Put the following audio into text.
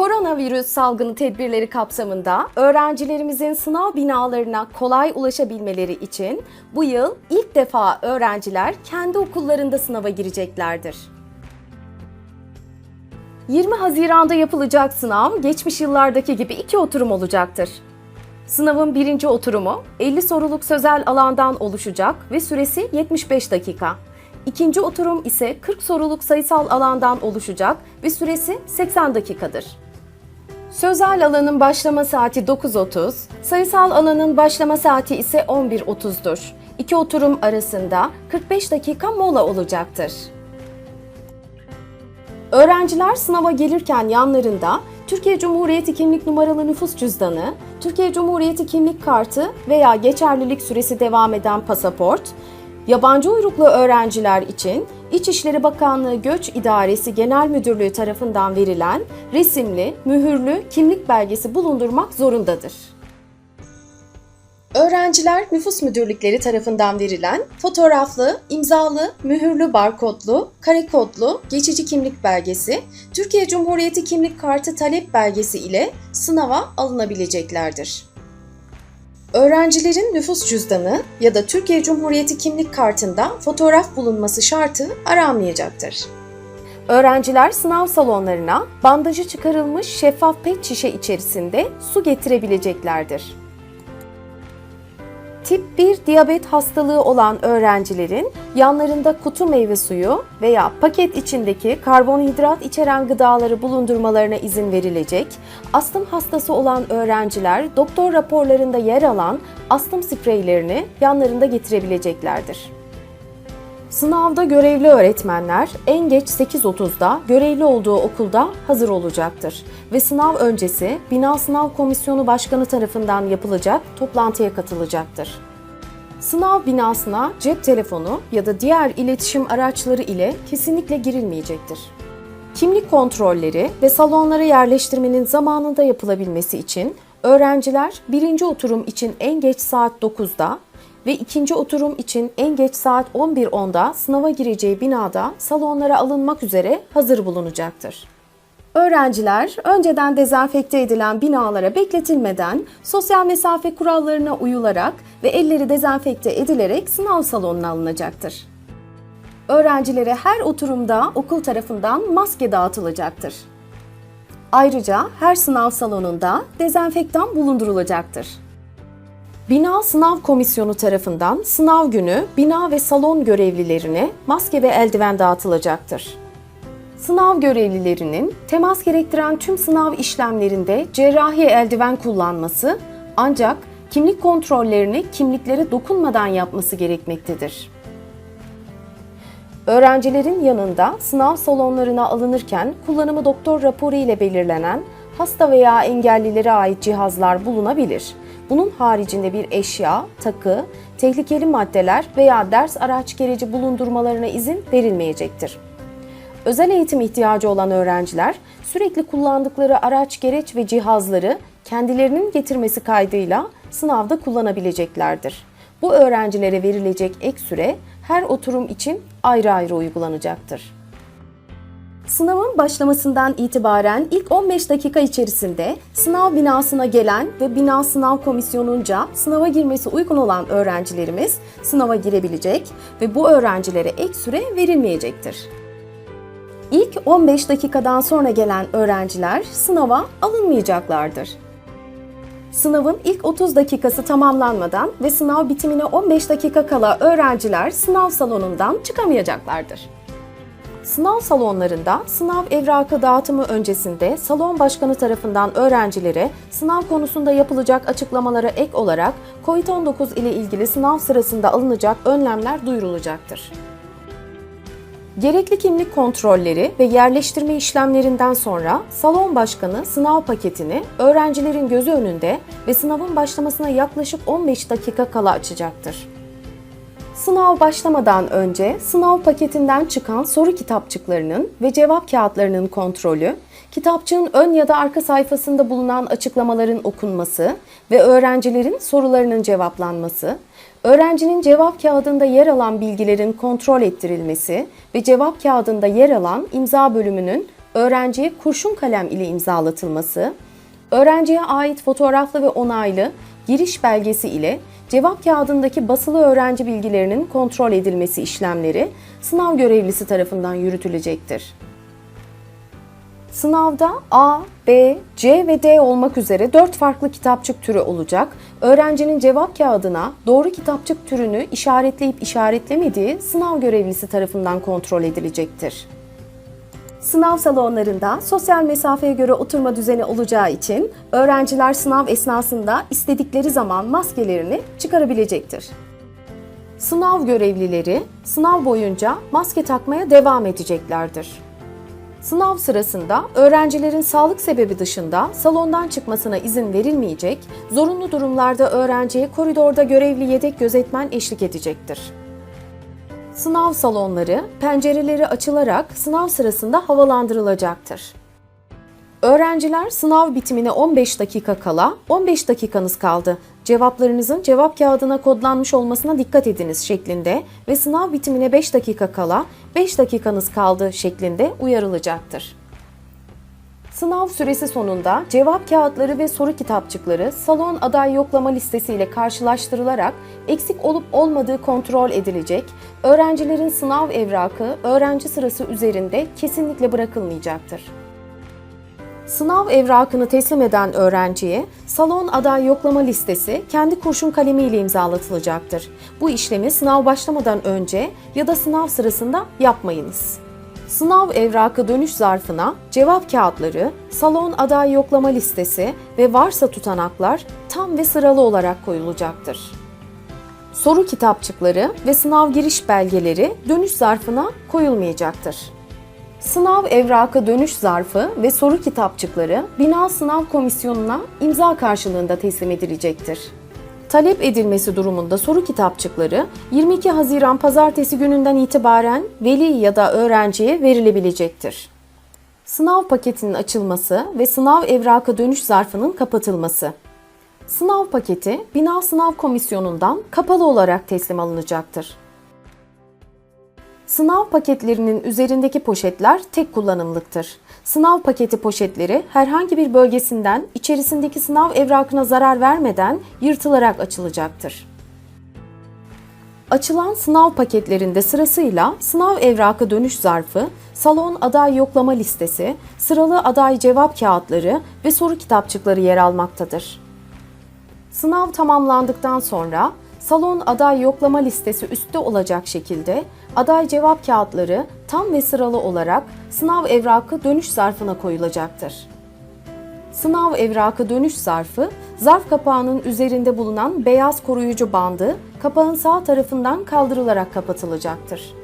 Koronavirüs salgını tedbirleri kapsamında öğrencilerimizin sınav binalarına kolay ulaşabilmeleri için bu yıl ilk defa öğrenciler kendi okullarında sınava gireceklerdir. 20 Haziran'da yapılacak sınav geçmiş yıllardaki gibi iki oturum olacaktır. Sınavın birinci oturumu 50 soruluk sözel alandan oluşacak ve süresi 75 dakika. İkinci oturum ise 40 soruluk sayısal alandan oluşacak ve süresi 80 dakikadır. Sözel alanın başlama saati 9.30, sayısal alanın başlama saati ise 11.30'dur. İki oturum arasında 45 dakika mola olacaktır. Öğrenciler sınava gelirken yanlarında Türkiye Cumhuriyeti kimlik numaralı nüfus cüzdanı, Türkiye Cumhuriyeti kimlik kartı veya geçerlilik süresi devam eden pasaport, yabancı uyruklu öğrenciler için İçişleri Bakanlığı Göç İdaresi Genel Müdürlüğü tarafından verilen resimli, mühürlü kimlik belgesi bulundurmak zorundadır. Öğrenciler nüfus müdürlükleri tarafından verilen fotoğraflı, imzalı, mühürlü barkodlu, kare kodlu geçici kimlik belgesi, Türkiye Cumhuriyeti kimlik kartı talep belgesi ile sınava alınabileceklerdir. Öğrencilerin nüfus cüzdanı ya da Türkiye Cumhuriyeti kimlik kartında fotoğraf bulunması şartı aranmayacaktır. Öğrenciler sınav salonlarına bandajı çıkarılmış şeffaf pet şişe içerisinde su getirebileceklerdir. Tip 1 diyabet hastalığı olan öğrencilerin yanlarında kutu meyve suyu veya paket içindeki karbonhidrat içeren gıdaları bulundurmalarına izin verilecek. Astım hastası olan öğrenciler doktor raporlarında yer alan astım spreylerini yanlarında getirebileceklerdir. Sınavda görevli öğretmenler en geç 8.30'da görevli olduğu okulda hazır olacaktır ve sınav öncesi Bina Sınav Komisyonu Başkanı tarafından yapılacak toplantıya katılacaktır. Sınav binasına cep telefonu ya da diğer iletişim araçları ile kesinlikle girilmeyecektir. Kimlik kontrolleri ve salonlara yerleştirmenin zamanında yapılabilmesi için öğrenciler birinci oturum için en geç saat 9'da ve ikinci oturum için en geç saat 11.10'da sınava gireceği binada salonlara alınmak üzere hazır bulunacaktır. Öğrenciler önceden dezenfekte edilen binalara bekletilmeden sosyal mesafe kurallarına uyularak ve elleri dezenfekte edilerek sınav salonuna alınacaktır. Öğrencilere her oturumda okul tarafından maske dağıtılacaktır. Ayrıca her sınav salonunda dezenfektan bulundurulacaktır. Bina Sınav Komisyonu tarafından sınav günü bina ve salon görevlilerine maske ve eldiven dağıtılacaktır. Sınav görevlilerinin temas gerektiren tüm sınav işlemlerinde cerrahi eldiven kullanması ancak kimlik kontrollerini kimliklere dokunmadan yapması gerekmektedir. Öğrencilerin yanında sınav salonlarına alınırken kullanımı doktor raporu ile belirlenen hasta veya engellilere ait cihazlar bulunabilir. Bunun haricinde bir eşya, takı, tehlikeli maddeler veya ders araç gereci bulundurmalarına izin verilmeyecektir. Özel eğitim ihtiyacı olan öğrenciler sürekli kullandıkları araç, gereç ve cihazları kendilerinin getirmesi kaydıyla sınavda kullanabileceklerdir. Bu öğrencilere verilecek ek süre her oturum için ayrı ayrı uygulanacaktır. Sınavın başlamasından itibaren ilk 15 dakika içerisinde sınav binasına gelen ve bina sınav komisyonunca sınava girmesi uygun olan öğrencilerimiz sınava girebilecek ve bu öğrencilere ek süre verilmeyecektir. İlk 15 dakikadan sonra gelen öğrenciler sınava alınmayacaklardır. Sınavın ilk 30 dakikası tamamlanmadan ve sınav bitimine 15 dakika kala öğrenciler sınav salonundan çıkamayacaklardır. Sınav salonlarında sınav evrakı dağıtımı öncesinde salon başkanı tarafından öğrencilere sınav konusunda yapılacak açıklamalara ek olarak COVID-19 ile ilgili sınav sırasında alınacak önlemler duyurulacaktır. Gerekli kimlik kontrolleri ve yerleştirme işlemlerinden sonra salon başkanı sınav paketini öğrencilerin gözü önünde ve sınavın başlamasına yaklaşık 15 dakika kala açacaktır. Sınav başlamadan önce sınav paketinden çıkan soru kitapçıklarının ve cevap kağıtlarının kontrolü, kitapçığın ön ya da arka sayfasında bulunan açıklamaların okunması ve öğrencilerin sorularının cevaplanması, öğrencinin cevap kağıdında yer alan bilgilerin kontrol ettirilmesi ve cevap kağıdında yer alan imza bölümünün öğrenciye kurşun kalem ile imzalatılması, öğrenciye ait fotoğraflı ve onaylı giriş belgesi ile cevap kağıdındaki basılı öğrenci bilgilerinin kontrol edilmesi işlemleri sınav görevlisi tarafından yürütülecektir. Sınavda A, B, C ve D olmak üzere 4 farklı kitapçık türü olacak. Öğrencinin cevap kağıdına doğru kitapçık türünü işaretleyip işaretlemediği sınav görevlisi tarafından kontrol edilecektir. Sınav salonlarında sosyal mesafeye göre oturma düzeni olacağı için öğrenciler sınav esnasında istedikleri zaman maskelerini çıkarabilecektir. Sınav görevlileri sınav boyunca maske takmaya devam edeceklerdir. Sınav sırasında öğrencilerin sağlık sebebi dışında salondan çıkmasına izin verilmeyecek, zorunlu durumlarda öğrenciye koridorda görevli yedek gözetmen eşlik edecektir. Sınav salonları pencereleri açılarak sınav sırasında havalandırılacaktır. Öğrenciler sınav bitimine 15 dakika kala 15 dakikanız kaldı. Cevaplarınızın cevap kağıdına kodlanmış olmasına dikkat ediniz şeklinde ve sınav bitimine 5 dakika kala 5 dakikanız kaldı şeklinde uyarılacaktır. Sınav süresi sonunda cevap kağıtları ve soru kitapçıkları salon aday yoklama listesiyle karşılaştırılarak eksik olup olmadığı kontrol edilecek. Öğrencilerin sınav evrakı öğrenci sırası üzerinde kesinlikle bırakılmayacaktır. Sınav evrakını teslim eden öğrenciye salon aday yoklama listesi kendi kurşun kalemiyle imzalatılacaktır. Bu işlemi sınav başlamadan önce ya da sınav sırasında yapmayınız. Sınav evrakı dönüş zarfına cevap kağıtları, salon aday yoklama listesi ve varsa tutanaklar tam ve sıralı olarak koyulacaktır. Soru kitapçıkları ve sınav giriş belgeleri dönüş zarfına koyulmayacaktır. Sınav evrakı dönüş zarfı ve soru kitapçıkları bina sınav komisyonuna imza karşılığında teslim edilecektir. Talep edilmesi durumunda soru kitapçıkları 22 Haziran pazartesi gününden itibaren veli ya da öğrenciye verilebilecektir. Sınav paketinin açılması ve sınav evrakı dönüş zarfının kapatılması. Sınav paketi bina sınav komisyonundan kapalı olarak teslim alınacaktır. Sınav paketlerinin üzerindeki poşetler tek kullanımlıktır. Sınav paketi poşetleri herhangi bir bölgesinden içerisindeki sınav evrakına zarar vermeden yırtılarak açılacaktır. Açılan sınav paketlerinde sırasıyla sınav evrakı dönüş zarfı, salon aday yoklama listesi, sıralı aday cevap kağıtları ve soru kitapçıkları yer almaktadır. Sınav tamamlandıktan sonra salon aday yoklama listesi üstte olacak şekilde aday cevap kağıtları tam ve sıralı olarak sınav evrakı dönüş zarfına koyulacaktır. Sınav evrakı dönüş zarfı, zarf kapağının üzerinde bulunan beyaz koruyucu bandı kapağın sağ tarafından kaldırılarak kapatılacaktır.